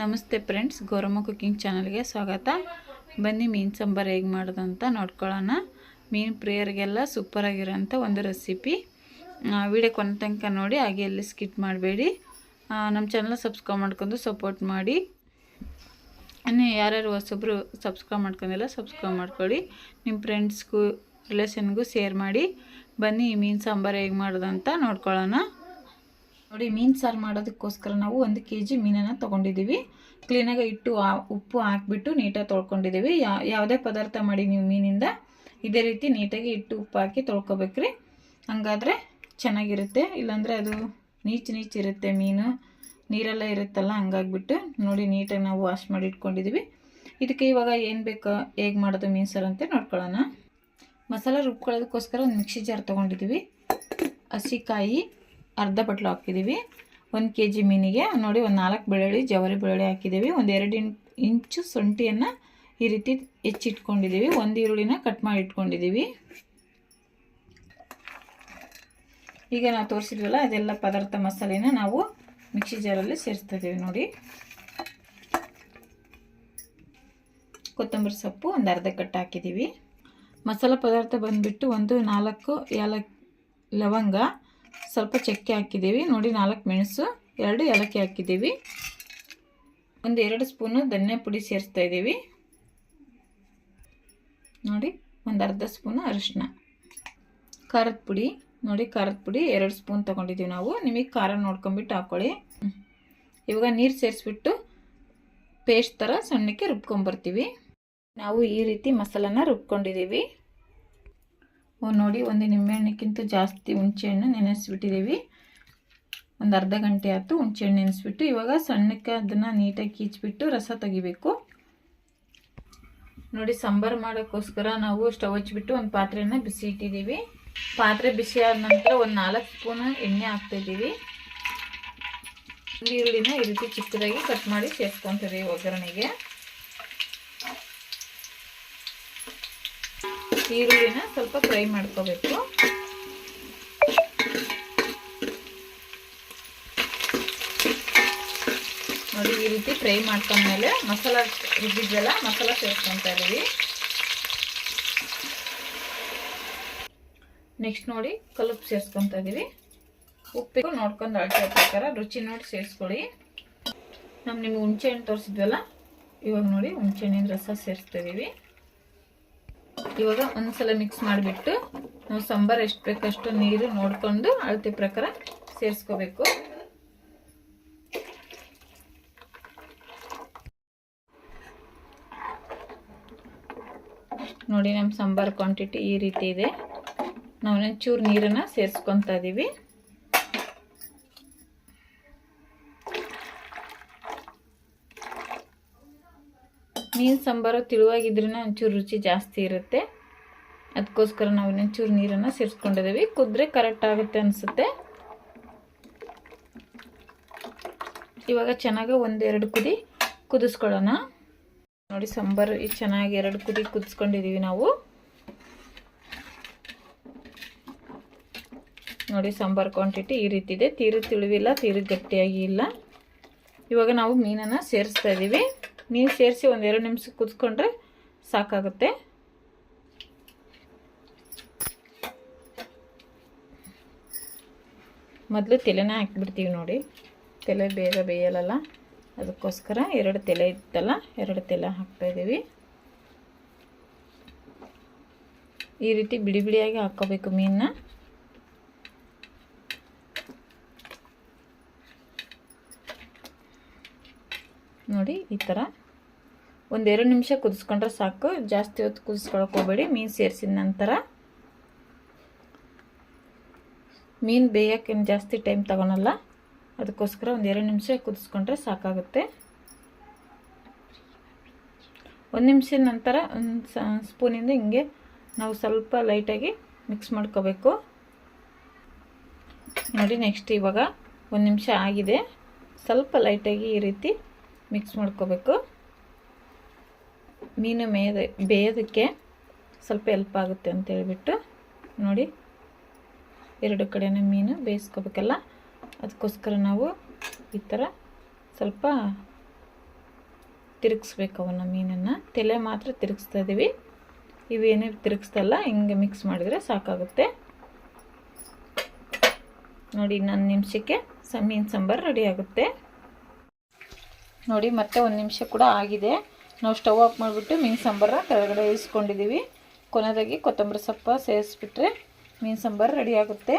ನಮಸ್ತೆ friends, Gowramma cooking ಚಾನಲ್ಗೆ ಸ್ವಾಗತ. ಬನ್ನಿ ಮೀನು ಸಾಂಬಾರು ಹೇಗೆ ಮಾಡೋದಂತ ನೋಡ್ಕೊಳ್ಳೋಣ. ಮೀನು ಪ್ರಿಯರಿಗೆಲ್ಲ ಸೂಪರಾಗಿರೋಂಥ ಒಂದು ರೆಸಿಪಿ ವಿಡಿಯೋ ಕೊನೆ ತನಕ ನೋಡಿ, ಹಾಗೆ ಎಲ್ಲಿ ಸ್ಕಿಪ್ ಮಾಡಬೇಡಿ. ನಮ್ಮ ಚಾನಲ್ ಸಬ್ಸ್ಕ್ರೈಬ್ ಮಾಡ್ಕೊಂಡು ಸಪೋರ್ಟ್ ಮಾಡಿ. ಇನ್ನು ಯಾರ್ಯಾರು ಹೊಸೊಬ್ಬರು ಸಬ್ಸ್ಕ್ರೈಬ್ ಮಾಡ್ಕೊಂಡಿಲ್ಲ ಸಬ್ಸ್ಕ್ರೈಬ್ ಮಾಡ್ಕೊಳ್ಳಿ. ನಿಮ್ಮ ಫ್ರೆಂಡ್ಸ್ಗೂ ರಿಲೇಷನ್ಗೂ ಶೇರ್ ಮಾಡಿ. ಬನ್ನಿ ಮೀನು ಸಾಂಬಾರು ಹೇಗೆ ಮಾಡೋದಂತ ನೋಡ್ಕೊಳ್ಳೋಣ. ನೋಡಿ, ಮೀನು ಸಾರು ಮಾಡೋದಕ್ಕೋಸ್ಕರ ನಾವು ಒಂದು ಕೆ ಜಿ ಮೀನನ್ನು ತೊಗೊಂಡಿದ್ದೀವಿ. ಕ್ಲೀನಾಗಿ ಇಟ್ಟು ಉಪ್ಪು ಹಾಕಿಬಿಟ್ಟು ನೀಟಾಗಿ ತೊಳ್ಕೊಂಡಿದ್ದೀವಿ. ಯಾವುದೇ ಪದಾರ್ಥ ಮಾಡಿ ನೀವು ಮೀನಿಂದ ಇದೇ ರೀತಿ ನೀಟಾಗಿ ಇಟ್ಟು ಉಪ್ಪು ಹಾಕಿ ತೊಳ್ಕೊಬೇಕ್ರಿ. ಹಂಗಾದರೆ ಚೆನ್ನಾಗಿರುತ್ತೆ. ಇಲ್ಲಾಂದರೆ ಅದು ನೀಚು ನೀಚು ಇರುತ್ತೆ ಮೀನು. ನೀರೆಲ್ಲ ಇರುತ್ತಲ್ಲ, ಹಂಗಾಗ್ಬಿಟ್ಟು ನೋಡಿ, ನೀಟಾಗಿ ನಾವು ವಾಶ್ ಮಾಡಿ ಇಟ್ಕೊಂಡಿದ್ದೀವಿ. ಇದಕ್ಕೆ ಇವಾಗ ಏನು ಬೇಕು, ಹೇಗೆ ಮಾಡೋದು ಮೀನು ಸಾರು ಅಂತ ನೋಡ್ಕೊಳ್ಳೋಣ. ಮಸಾಲ ರುಬ್ಕೊಳ್ಳೋದಕ್ಕೋಸ್ಕರ ಒಂದು ಮಿಕ್ಸಿ ಜಾರ್ ತೊಗೊಂಡಿದ್ದೀವಿ. ಹಸಿಕಾಯಿ ಅರ್ಧ ಬಟ್ಲು ಹಾಕಿದ್ದೀವಿ. ಒಂದು ಕೆ ಜಿ ಮೀನಿಗೆ, ನೋಡಿ ಒಂದು ನಾಲ್ಕು ಬೆಳ್ಳುಳ್ಳಿ ಜವರಿ ಬೆಳ್ಳುಳ್ಳಿ ಹಾಕಿದ್ದೀವಿ. ಒಂದು ಎರಡು ಇಂಚು ಶುಂಠಿಯನ್ನು ಈ ರೀತಿ ಹೆಚ್ಚಿಟ್ಕೊಂಡಿದ್ದೀವಿ. ಒಂದು ಈರುಳ್ಳಿನ ಕಟ್ ಮಾಡಿ ಇಟ್ಕೊಂಡಿದ್ದೀವಿ. ಈಗ ನಾವು ತೋರಿಸಿದ್ವಲ್ಲ, ಅದೆಲ್ಲ ಪದಾರ್ಥ ಮಸಾಲೆನ ನಾವು ಮಿಕ್ಸಿ ಜಾರಲ್ಲಿ ಸೇರಿಸ್ತಾ ಇದ್ದೀವಿ ನೋಡಿ. ಕೊತ್ತಂಬರಿ ಸೊಪ್ಪು ಒಂದು ಅರ್ಧ ಕಟ್ಟು ಹಾಕಿದ್ದೀವಿ. ಮಸಾಲೆ ಪದಾರ್ಥ ಬಂದುಬಿಟ್ಟು ಒಂದು ನಾಲ್ಕು ಏಲಕ್ಕಿ ಲವಂಗ ಸ್ವಲ್ಪ ಚಕ್ಕೆ ಹಾಕಿದ್ದೀವಿ. ನೋಡಿ, ನಾಲ್ಕು ಮೆಣಸು, ಎರಡು ಏಲಕ್ಕಿ ಹಾಕಿದ್ದೀವಿ. ಒಂದು ಎರಡು ಸ್ಪೂನು ಧನ್ಯ ಪುಡಿ ಸೇರಿಸ್ತಾ ಇದ್ದೀವಿ. ನೋಡಿ, ಒಂದು ಅರ್ಧ ಸ್ಪೂನು ಅರಿಶಿನ ಖಾರದ ಪುಡಿ. ನೋಡಿ, ಖಾರದ ಪುಡಿ ಎರಡು ಸ್ಪೂನ್ ತೊಗೊಂಡಿದ್ದೀವಿ ನಾವು. ನಿಮಗೆ ಖಾರ ನೋಡ್ಕೊಂಬಿಟ್ಟು ಹಾಕ್ಕೊಳ್ಳಿ. ಇವಾಗ ನೀರು ಸೇರಿಸ್ಬಿಟ್ಟು ಪೇಸ್ಟ್ ಥರ ಸಣ್ಣಕ್ಕೆ ರುಬ್ಕೊಂಬರ್ತೀವಿ. ನಾವು ಈ ರೀತಿ ಮಸಾಲನ ರುಬ್ಕೊಂಡಿದ್ದೀವಿ. ನೋಡಿ, ಒಂದು ನಿಂಬೆಹಣ್ಣಕ್ಕಿಂತ ಜಾಸ್ತಿ ಹುಣಸೆಹಣ್ಣು ನೆನೆಸ್ಬಿಟ್ಟಿದ್ದೀವಿ. ಒಂದು ಅರ್ಧ ಗಂಟೆ ಆಯ್ತು ಹುಣಸೆಹಣ್ಣು ನೆನೆಸ್ಬಿಟ್ಟು, ಇವಾಗ ಸಣ್ಣಕ್ಕೆ ಅದನ್ನು ನೀಟಾಗಿ ಕೀಚ್ಬಿಟ್ಟು ರಸ ತೆಗಿಬೇಕು. ನೋಡಿ, ಸಾಂಬಾರು ಮಾಡೋಕ್ಕೋಸ್ಕರ ನಾವು ಸ್ಟವ್ ಹಚ್ಬಿಟ್ಟು ಒಂದು ಪಾತ್ರೆನ ಬಿಸಿ ಇಟ್ಟಿದ್ದೀವಿ. ಪಾತ್ರೆ ಬಿಸಿ ಆದ ನಂತರ ಒಂದು ನಾಲ್ಕು ಸ್ಪೂನ್ ಎಣ್ಣೆ ಹಾಕ್ತಾಯಿದ್ದೀವಿ. ಈರುಳ್ಳಿನ ಈ ರೀತಿ ಚಿಕ್ಕದಾಗಿ ಕಟ್ ಮಾಡಿ ಸೇರಿಸ್ಕೊತೀವಿ ಒಗ್ಗರಣೆಗೆ. ಈರುಳ್ಳಿನ ಸ್ವಲ್ಪ ಫ್ರೈ ಮಾಡ್ಕೋಬೇಕು. ನೋಡಿ, ಈ ರೀತಿ ಫ್ರೈ ಮಾಡ್ಕೊಂಡ್ಮೇಲೆ ಮಸಾಲ ರುಬ್ಬಿದ್ವಲ್ಲ, ಮಸಾಲ ಸೇರಿಸ್ಕೊತಾ ಇದೀವಿ ನೆಕ್ಸ್ಟ್ ನೋಡಿ, ಕಲ್ಲುಪ್ಪು ಸೇರಿಸ್ಕೊತಾ ಇದೀವಿ ಉಪ್ಪಿಗೂ ನೋಡ್ಕೊಂಡು ಅಳತೆ ಪ್ರಕಾರ ರುಚಿ ನೋಡಿ ಸೇರಿಸ್ಕೊಳ್ಳಿ. ನಮ್ಮ ನಿಮ್ಗೆ ಹುಣಸೆಹಣ್ಣು ತೋರಿಸಿದ್ವಲ್ಲ, ಇವಾಗ ನೋಡಿ ಹುಣಸೆಹಣ್ಣಿನ ರಸ ಸೇರಿಸ್ತಾ ಇದೀವಿ ಇವಾಗ ಒಂದ್ಸಲ ಮಿಕ್ಸ್ ಮಾಡಿಬಿಟ್ಟು ನಾವು ಸಾಂಬಾರು ಎಷ್ಟು ಬೇಕಷ್ಟು ನೀರು ನೋಡಿಕೊಂಡು ಅಳತೆ ಪ್ರಕಾರ ಸೇರಿಸ್ಕೋಬೇಕು. ನೋಡಿ ನಮ್ಮ ಸಾಂಬಾರು ಕ್ವಾಂಟಿಟಿ ಈ ರೀತಿ ಇದೆ. ನಾವು ಚೂರು ನೀರನ್ನು ಸೇರಿಸ್ಕೊತಾ ಇದ್ದೀವಿ ಮೀನು ಸಾಂಬಾರು ತಿಳುವಾಗಿದ್ರೂ ಒಂಚೂರು ರುಚಿ ಜಾಸ್ತಿ ಇರುತ್ತೆ. ಅದಕ್ಕೋಸ್ಕರ ನಾವು ಇನ್ನೊಂಚೂರು ನೀರನ್ನು ಸೇರಿಸ್ಕೊಂಡಿದ್ದೀವಿ. ಕುದ್ರೆ ಕರೆಕ್ಟ್ ಆಗುತ್ತೆ ಅನಿಸುತ್ತೆ. ಇವಾಗ ಚೆನ್ನಾಗಿ ಒಂದೆರಡು ಕುದಿ ಕುದಿಸ್ಕೊಳ್ಳೋಣ. ನೋಡಿ, ಸಾಂಬಾರು ಚೆನ್ನಾಗಿ ಎರಡು ಕುದಿ ಕುದಿಸ್ಕೊಂಡಿದ್ದೀವಿ ನಾವು. ನೋಡಿ, ಸಾಂಬಾರು ಕ್ವಾಂಟಿಟಿ ಈ ರೀತಿ ಇದೆ ತೀರು ತಿಳಿವಿಲ್ಲ, ತೀರು ಗಟ್ಟಿಯಾಗಿ ಇಲ್ಲ. ಇವಾಗ ನಾವು ಮೀನನ್ನು ಸೇರಿಸ್ತಾ ಇದ್ದೀವಿ. ಮೀನು ಸೇರಿಸಿ ಒಂದೆರಡು ನಿಮಿಷ ಕುದಿಸ್ಕೊಂಡ್ರೆ ಸಾಕಾಗುತ್ತೆ. ಮೊದಲು ತಲೆನೇ ಹಾಕ್ಬಿಡ್ತೀವಿ ನೋಡಿ. ತಲೆ ಬೇಗ ಬೇಯಲ್ಲ ಅದಕ್ಕೋಸ್ಕರ ಎರಡು ತಲೆ ಇತ್ತಲ್ಲ, ಎರಡು ತೆಲೆ ಹಾಕ್ತಾಯಿದ್ದೀವಿ ಈ ರೀತಿ ಬಿಡಿ ಬಿಡಿಯಾಗಿ ಹಾಕ್ಕೋಬೇಕು ಮೀನನ್ನ ನೋಡಿ ಈ ಥರ ಒಂದೆರಡು ನಿಮಿಷ ಕುದಿಸ್ಕೊಂಡ್ರೆ ಸಾಕು. ಜಾಸ್ತಿ ಹೊತ್ತು ಕುದಿಸ್ಕೊಳಕ್ಕೆ ಹೋಗಬೇಡಿ. ಮೀನು ಸೇರಿಸಿದ ನಂತರ. ಮೀನು ಬೇಯೋಕ್ಕೇನು ಜಾಸ್ತಿ ಟೈಮ್ ತಗೊಳಲ್ಲ. ಅದಕ್ಕೋಸ್ಕರ ಒಂದು ಎರಡು ನಿಮಿಷ ಕುದಿಸ್ಕೊಂಡ್ರೆ ಸಾಕಾಗುತ್ತೆ. ಒಂದು ನಿಮಿಷದ ನಂತರ ಒಂದು ಸ್ಪೂನಿಂದ ಹಿಂಗೆ ನಾವು ಸ್ವಲ್ಪ ಲೈಟಾಗಿ ಮಿಕ್ಸ್ ಮಾಡ್ಕೋಬೇಕು. ನೋಡಿ ನೆಕ್ಸ್ಟ್ ಇವಾಗ ಒಂದು ನಿಮಿಷ ಆಗಿದೆ. ಸ್ವಲ್ಪ ಲೈಟಾಗಿ ಈ ರೀತಿ ಮಿಕ್ಸ್ ಮಾಡ್ಕೋಬೇಕು. ಮೀನು ಮೇಯದ ಬೇಯೋದಕ್ಕೆ ಸ್ವಲ್ಪ ಹೆಲ್ಪ್ ಆಗುತ್ತೆ ಅಂತ ಹೇಳ್ಬಿಟ್ಟು ನೋಡಿ. ಎರಡು ಕಡೆಯೂ ಮೀನು ಬೇಯಿಸ್ಕೋಬೇಕಲ್ಲ? ಅದಕ್ಕೋಸ್ಕರ ನಾವು ಈ ಥರ ಸ್ವಲ್ಪ ತಿರುಗಿಸ್ಬೇಕು ಅವನ್ನ ಮೀನನ್ನು. ತಲೆ ಮಾತ್ರ ತಿರುಗಿಸ್ತಾ ಇದ್ದೀವಿ. ಇವೇನೇ ತಿರುಗಿಸ್ತಲ್ಲ ಹಿಂಗೆ ಮಿಕ್ಸ್ ಮಾಡಿದರೆ ಸಾಕಾಗುತ್ತೆ. ನೋಡಿ, ಇನ್ನೊಂದು ನಿಮಿಷಕ್ಕೆ ಸ, ಮೀನು ಸಾಂಬಾರು ರೆಡಿ ಆಗುತ್ತೆ. ನೋಡಿ, ಮತ್ತೆ ಒಂದು ನಿಮಿಷ ಕೂಡ ಆಗಿದೆ. ನಾವು ಸ್ಟವ್ ಆಫ್ ಮಾಡಿಬಿಟ್ಟು ಮೀನು ಸಾಂಬಾರ ಕೆಳಗಡೆ ಇಳಿಸ್ಕೊಂಡಿದ್ದೀವಿ ಕೊನೆಯದಾಗಿ ಕೊತ್ತಂಬರಿ ಸೊಪ್ಪು ಸೇರಿಸ್ಬಿಟ್ರೆ ಮೀನು ಸಾಂಬಾರು ರೆಡಿ ಆಗುತ್ತೆ.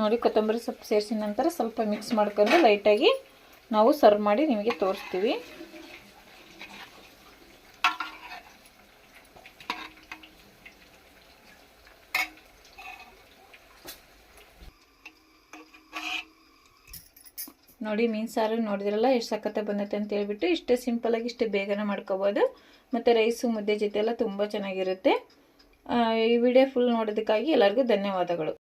ನೋಡಿ, ಕೊತ್ತಂಬರಿ ಸೊಪ್ಪು ಸೇರಿಸಿದ ನಂತರ ಸ್ವಲ್ಪ ಮಿಕ್ಸ್ ಮಾಡ್ಕೊಂಡು ಲೈಟಾಗಿ ನಾವು ಸರ್ವ್ ಮಾಡಿ ನಿಮಗೆ ತೋರಿಸ್ತೀವಿ. ನೋಡಿ ಮೀನು ಸಾರು ನೋಡಿದ್ರಲ್ಲ, ಎಷ್ಟು ಸಖತ್ತಾಗಿ ಬಂದೈತೆ ಅಂತ ಹೇಳ್ಬಿಟ್ಟು ಇಷ್ಟೇ ಸಿಂಪಲಾಗಿ ಇಷ್ಟೇ ಬೇಗನೆ ಮಾಡ್ಕೋಬೋದು. ಮತ್ತು ರೈಸು ಮುದ್ದೆ ಜೊತೆ ಎಲ್ಲ ತುಂಬ ಚೆನ್ನಾಗಿರುತ್ತೆ. ಈ ವಿಡಿಯೋ ಫುಲ್ ನೋಡೋದಕ್ಕಾಗಿ ಎಲ್ಲರಿಗೂ ಧನ್ಯವಾದಗಳು.